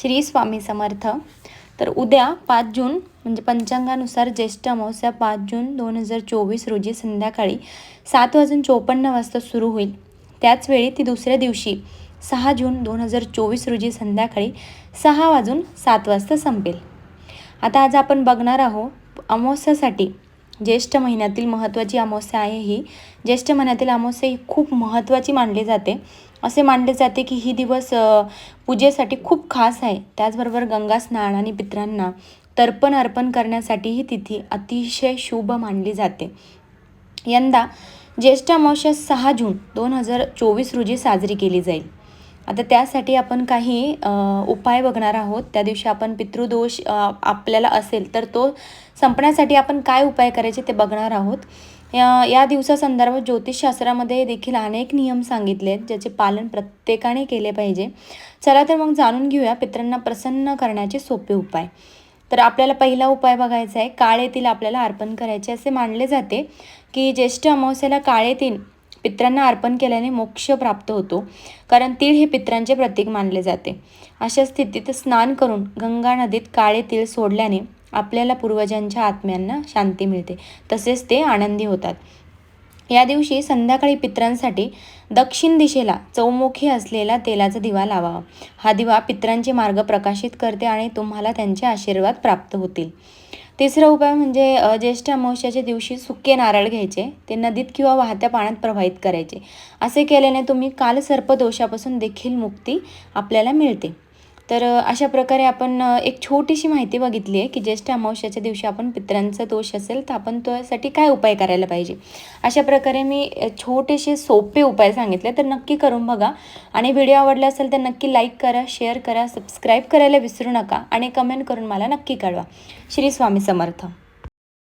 श्री स्वामी समर्थ. तर उद्या पाच जून म्हणजे पंचांगानुसार ज्येष्ठ अमावस्या पाच जून दोन हजार चोवीस रोजी संध्याकाळी सात वाजून चोपन्न वाजता सुरू होईल. त्याचवेळी ती दुसऱ्या दिवशी सहा जून दोन हजार चोवीस रोजी संध्याकाळी सहा वाजून सात वाजता संपेल. आता आज आपण बघणार आहोत अमावस्यासाठी ज्येष्ठ महिन्यातील महत्त्वाची अमावस्या आहे ही. ज्येष्ठ महिन्यातील अमावस्या ही खूप महत्त्वाची मानली जाते. असे मानले जाते की ही दिवस पूजेसाठी खूप खास आहे. त्याचबरोबर गंगा स्नान आणि पित्रांना तर्पण अर्पण करण्यासाठी ही तिथी अतिशय शुभ मानली जाते. यंदा ज्येष्ठ अमावस्या सहा जून दोन हजार चोवीस रोजी साजरी केली जाईल. आता त्यासाठी आपण काही उपाय बघणार आहोत. त्या दिवशी आपण पितृदोष आपल्याला असेल तर तो संपण्यासाठी आपण काय उपाय करायचे ते बघणार आहोत. या या दिवसासंदर्भात ज्योतिषशास्त्रामध्ये देखील अनेक नियम सांगितले आहेत ज्याचे पालन प्रत्येकाने केले पाहिजे. चला तर मग जाणून घेऊया पित्रांना प्रसन्न करण्याचे सोपे उपाय. तर आपल्याला पहिला उपाय बघायचा आहे काळे तिल आपल्याला अर्पण करायचे. असे मानले जाते की ज्येष्ठ अमावस्याला काळे तीळ पित्रांना अर्पण केल्याने मोक्ष प्राप्त होतो कारण तीळ हे पित्रांचे प्रतीक मानले जाते. अशा स्थितीत स्नान करून गंगा नदीत काळे तीळ सोडल्याने आपल्याला पूर्वजांच्या आत्म्यांना शांती मिळते. तसेच ते आनंदी होतात. या दिवशी संध्याकाळी पित्रांसाठी दक्षिण दिशेला चौमुखी असलेला तेलाचा दिवा लावावा. हा दिवा पित्रांचे मार्ग प्रकाशित करते आणि तुम्हाला त्यांचे आशीर्वाद प्राप्त होतील. तिसरा उपाय म्हणजे ज्येष्ठ अमावस्याच्या दिवशी सुके नारळ घ्यायचे ते नदीत किंवा वाहत्या पाण्यात प्रवाहित करायचे. असे केल्याने तुम्ही कालसर्प दोषापासून देखील मुक्ती आपल्याला मिळते. तर अशा प्रकारे आपण एक छोटीशी माहिती बघितली आहे की ज्येष्ठ अमावस्याच्या दिवशी आपण पित्रांचा दोष असेल तर आपण त्यासाठी काय उपाय करायला पाहिजे? अशा प्रकारे मी छोटेसे सोपे उपाय सांगितले तर नक्की करून बघा. आणि व्हिडिओ आवडला असेल तर नक्की लाईक करा शेअर करा सबस्क्राईब करायला विसरू नका आणि कमेंट करून मला नक्की कळवा. श्री स्वामी समर्थ.